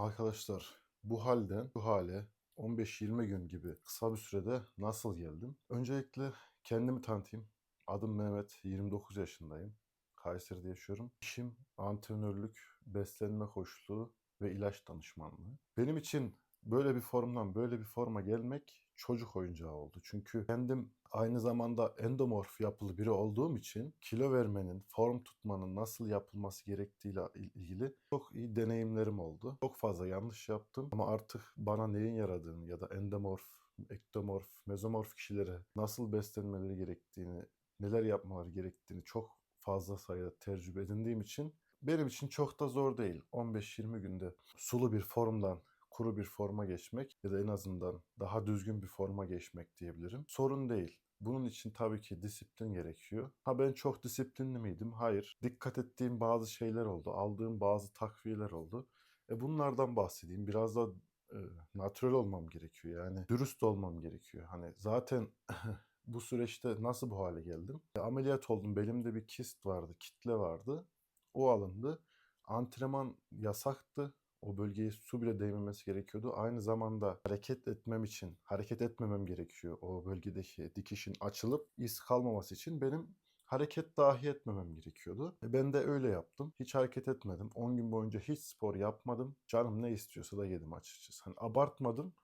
Arkadaşlar bu halden bu hale 15-20 gün gibi kısa bir sürede nasıl geldim? Öncelikle kendimi tanıtayım. Adım Mehmet, 29 yaşındayım. Kayseri'de yaşıyorum. İşim antrenörlük, beslenme koçluğu ve ilaç danışmanlığı. Benim için böyle bir formdan böyle bir forma gelmek çocuk oyuncağı oldu. Çünkü kendim aynı zamanda endomorf yapılı biri olduğum için kilo vermenin, form tutmanın nasıl yapılması gerektiğiyle ilgili çok iyi deneyimlerim oldu. Çok fazla yanlış yaptım ama artık bana neyin yaradığını ya da endomorf, ektomorf, mezomorf kişilere nasıl beslenmeleri gerektiğini, neler yapmaları gerektiğini çok fazla sayıda tecrübe edindiğim için benim için çok da zor değil. 15-20 günde sulu bir formdan kuru bir forma geçmek ya da en azından daha düzgün bir forma geçmek diyebilirim. Sorun değil. Bunun için tabii ki disiplin gerekiyor. Ha ben çok disiplinli miydim? Hayır. Dikkat ettiğim bazı şeyler oldu. Aldığım bazı takviyeler oldu. E bunlardan bahsedeyim. Biraz da e, natürel olmam gerekiyor. Yani dürüst olmam gerekiyor. Hani zaten bu süreçte nasıl bu hale geldim? E, ameliyat oldum. Belimde bir kist vardı, kitle vardı. O alındı. Antrenman yasaktı. O bölgeye su bile değmemesi gerekiyordu. Aynı zamanda hareket etmem için, hareket etmemem gerekiyor. O bölgedeki dikişin açılıp iz kalmaması için benim hareket dahi etmemem gerekiyordu. E ben de öyle yaptım. Hiç hareket etmedim. 10 gün boyunca hiç spor yapmadım. Canım ne istiyorsa da yedim açıkçası. Hani abartmadım.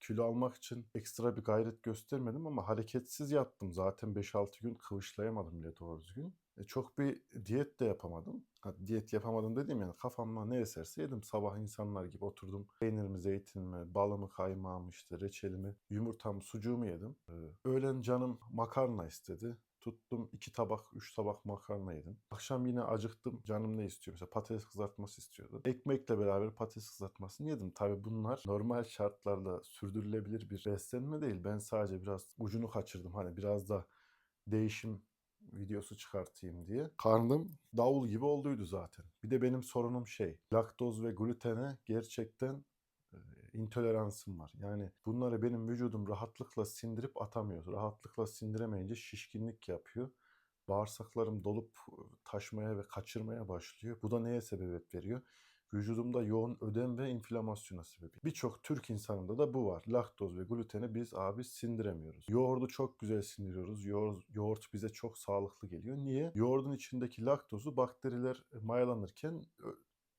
Kilo almak için ekstra bir gayret göstermedim ama hareketsiz yattım. Zaten 5-6 gün kıvışlayamadım bile doğru düzgün. E çok bir diyet de yapamadım. Ha, diyet yapamadım dediğim yani kafamda ne eserse yedim. Sabah insanlar gibi oturdum. Peynirimi, zeytinimi, balımı, kaymağımı işte reçelimi, yumurtamı, sucuğumu yedim. Ee, öğlen canım makarna istedi. Tuttum iki tabak, üç tabak makarna yedim. Akşam yine acıktım. Canım ne istiyor? Mesela patates kızartması istiyordu. Ekmekle beraber patates kızartmasını yedim. Tabii bunlar normal şartlarda sürdürülebilir bir beslenme değil. Ben sadece biraz ucunu kaçırdım. Hani biraz da değişim videosu çıkartayım diye. Karnım davul gibi olduydu zaten. Bir de benim sorunum şey, laktoz ve glutene gerçekten e, intoleransım var. Yani bunları benim vücudum rahatlıkla sindirip atamıyor. Rahatlıkla sindiremeyince şişkinlik yapıyor. Bağırsaklarım dolup e, taşmaya ve kaçırmaya başlıyor. Bu da neye sebebiyet veriyor? Vücudumda yoğun ödem ve inflamasyona sebep. Birçok Türk insanında da bu var. Laktoz ve gluteni biz abi sindiremiyoruz. Yoğurdu çok güzel sindiriyoruz. Yoğurt, yoğurt bize çok sağlıklı geliyor. Niye? Yoğurdun içindeki laktozu bakteriler mayalanırken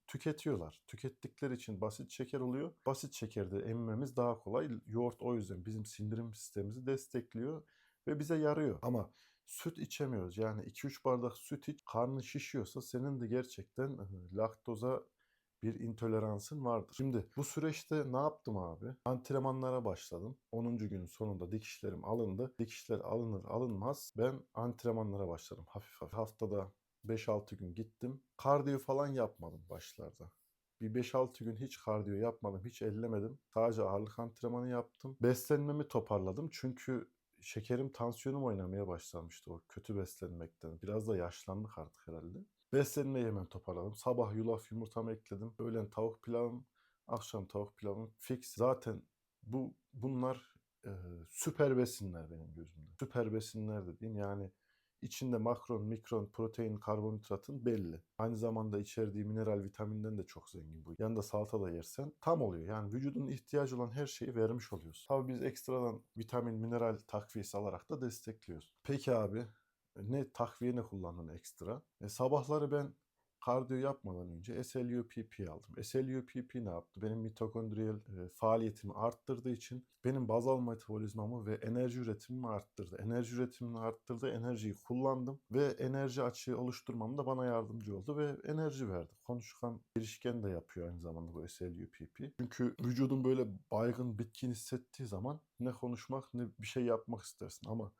tüketiyorlar. Tükettikleri için basit şeker oluyor. Basit şekerde emmemiz daha kolay. Yoğurt o yüzden bizim sindirim sistemimizi destekliyor ve bize yarıyor. Ama süt içemiyoruz. Yani 2-3 bardak süt iç, karnın şişiyorsa senin de gerçekten laktoza bir intoleransın vardır. Şimdi bu süreçte ne yaptım abi? Antrenmanlara başladım. 10. günün sonunda dikişlerim alındı. Dikişler alınır alınmaz ben antrenmanlara başladım hafif hafif. Haftada 5-6 gün gittim. Kardiyo falan yapmadım başlarda. Bir 5-6 gün hiç kardiyo yapmadım, hiç ellemedim. Sadece ağırlık antrenmanı yaptım. Beslenmemi toparladım çünkü şekerim, tansiyonum oynamaya başlamıştı o kötü beslenmekten. Biraz da yaşlandık artık herhalde. Beslenmeyi hemen toparladım. Sabah yulaf yumurtamı ekledim. Öğlen tavuk pilavım, akşam tavuk pilavım fix. Zaten bu bunlar e, süper besinler benim gözümde. Süper besinler dediğim yani içinde makron, mikron, protein, karbonhidratın belli. Aynı zamanda içerdiği mineral, vitaminden de çok zengin bu. Yanında salata da yersen tam oluyor. Yani vücudun ihtiyacı olan her şeyi vermiş oluyoruz. Tabii biz ekstradan vitamin, mineral takviyesi alarak da destekliyoruz. Peki abi ne takviye ne kullandın ekstra. E, sabahları ben kardiyo yapmadan önce SLUPP aldım. SLUPP ne yaptı? Benim mitokondriyal e, faaliyetimi arttırdığı için benim bazal metabolizmamı ve enerji üretimimi arttırdı. Enerji üretimini arttırdı, enerjiyi kullandım ve enerji açığı oluşturmamda bana yardımcı oldu ve enerji verdi. Konuşkan girişken de yapıyor aynı zamanda bu SLUPP. Çünkü vücudun böyle baygın, bitkin hissettiği zaman ne konuşmak ne bir şey yapmak istersin ama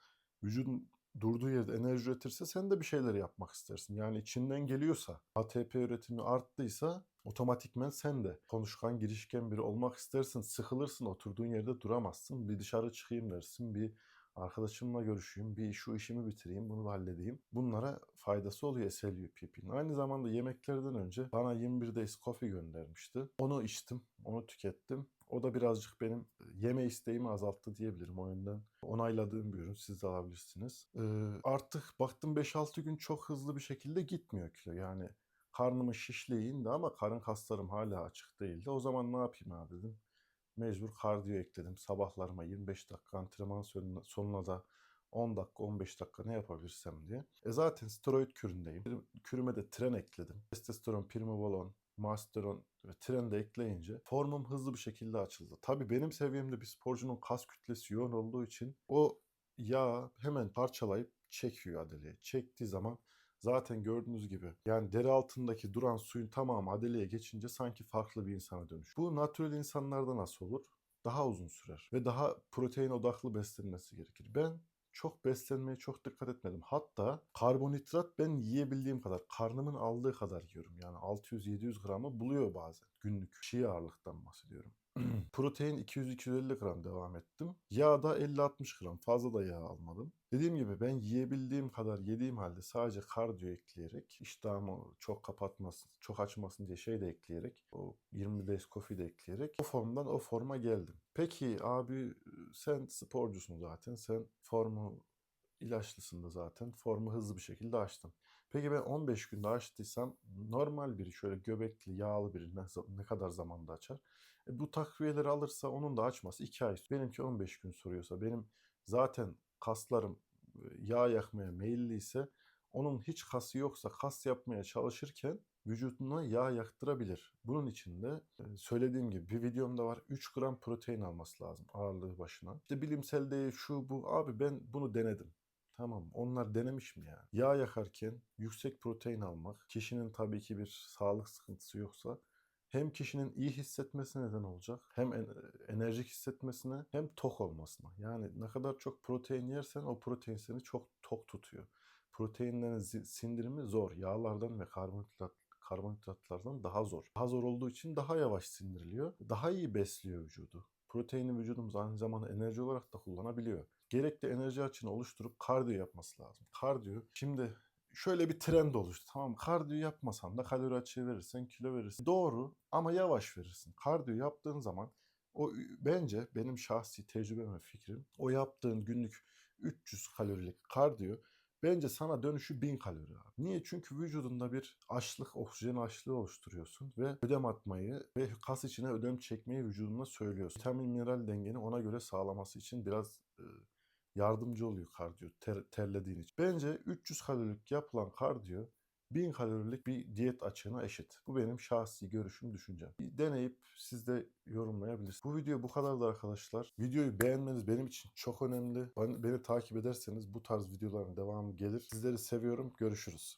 vücudun durduğu yerde enerji üretirse sen de bir şeyler yapmak istersin. Yani içinden geliyorsa, ATP üretimi arttıysa otomatikmen sen de konuşkan, girişken biri olmak istersin. Sıkılırsın, oturduğun yerde duramazsın. Bir dışarı çıkayım dersin, bir arkadaşımla görüşeyim, bir şu işimi bitireyim, bunu halledeyim. Bunlara faydası oluyor SLUPP'nin. Aynı zamanda yemeklerden önce bana 21 Days Coffee göndermişti. Onu içtim, onu tükettim. O da birazcık benim e, yeme isteğimi azalttı diyebilirim o yönden. Onayladığım bir ürün siz de alabilirsiniz. Ee, artık baktım 5-6 gün çok hızlı bir şekilde gitmiyor kilo. Yani Karnımın şişliği ama karın kaslarım hala açık değildi. O zaman ne yapayım abi dedim. Mecbur kardiyo ekledim. Sabahlarıma 25 dakika antrenman sonuna, sonuna da 10 dakika 15 dakika ne yapabilirsem diye. E zaten steroid küründeyim. Kürüme de tren ekledim. Testosteron, primobolon, masteron ve tren de ekleyince formum hızlı bir şekilde açıldı. Tabii benim seviyemde bir sporcunun kas kütlesi yoğun olduğu için o yağ hemen parçalayıp çekiyor adeleye. Çektiği zaman zaten gördüğünüz gibi yani deri altındaki duran suyun tamamı adeleye geçince sanki farklı bir insana dönüş. Bu natürel insanlarda nasıl olur? Daha uzun sürer ve daha protein odaklı beslenmesi gerekir. Ben çok beslenmeye çok dikkat etmedim. Hatta karbonhidrat ben yiyebildiğim kadar, karnımın aldığı kadar yiyorum. Yani 600-700 gramı buluyor bazen günlük. Çiğ ağırlıktan bahsediyorum. Protein 200-250 gram devam ettim. Yağ da 50-60 gram. Fazla da yağ almadım. Dediğim gibi ben yiyebildiğim kadar yediğim halde sadece kardiyo ekleyerek, iştahımı çok kapatmasın, çok açmasın diye şey de ekleyerek, o 20 days coffee de ekleyerek o formdan o forma geldim. Peki abi sen sporcusun zaten. Sen formu ilaçlısın da zaten. Formu hızlı bir şekilde açtın. Peki ben 15 günde açtıysam normal biri şöyle göbekli, yağlı biri ne, ne kadar zamanda açar? E, bu takviyeleri alırsa onun da açması 2 ay. Benimki 15 gün sürüyorsa benim zaten kaslarım e, yağ yakmaya meyilliyse onun hiç kası yoksa kas yapmaya çalışırken vücuduna yağ yaktırabilir. Bunun için de e, söylediğim gibi bir videomda var 3 gram protein alması lazım ağırlığı başına. İşte bilimsel değil şu bu abi ben bunu denedim. Tamam onlar denemiş mi yani? Yağ yakarken yüksek protein almak kişinin tabii ki bir sağlık sıkıntısı yoksa hem kişinin iyi hissetmesine neden olacak hem en- enerjik hissetmesine hem tok olmasına. Yani ne kadar çok protein yersen o protein seni çok tok tutuyor. Proteinlerin sindirimi zor. Yağlardan ve karbonhidrat karbonhidratlardan daha zor. Daha zor olduğu için daha yavaş sindiriliyor. Daha iyi besliyor vücudu. Proteini vücudumuz aynı zamanda enerji olarak da kullanabiliyor. Gerekli enerji açığını oluşturup kardiyo yapması lazım. Kardiyo şimdi şöyle bir trend oluştu. Tamam kardiyo yapmasan da kalori açığı verirsen kilo verirsin. Doğru ama yavaş verirsin. Kardiyo yaptığın zaman o bence benim şahsi tecrübem ve fikrim o yaptığın günlük 300 kalorilik kardiyo bence sana dönüşü 1000 kalori abi. Niye? Çünkü vücudunda bir açlık, oksijen açlığı oluşturuyorsun ve ödem atmayı ve kas içine ödem çekmeyi vücuduna söylüyorsun. Vitamin mineral dengeni ona göre sağlaması için biraz e, yardımcı oluyor kardiyo ter, terlediğin için. Bence 300 kalorilik yapılan kardiyo 1000 kalorilik bir diyet açığına eşit. Bu benim şahsi görüşüm, düşüncem. Deneyip siz de yorumlayabilirsiniz. Bu video bu kadardı arkadaşlar. Videoyu beğenmeniz benim için çok önemli. Ben- Beni takip ederseniz bu tarz videoların devamı gelir. Sizleri seviyorum. Görüşürüz.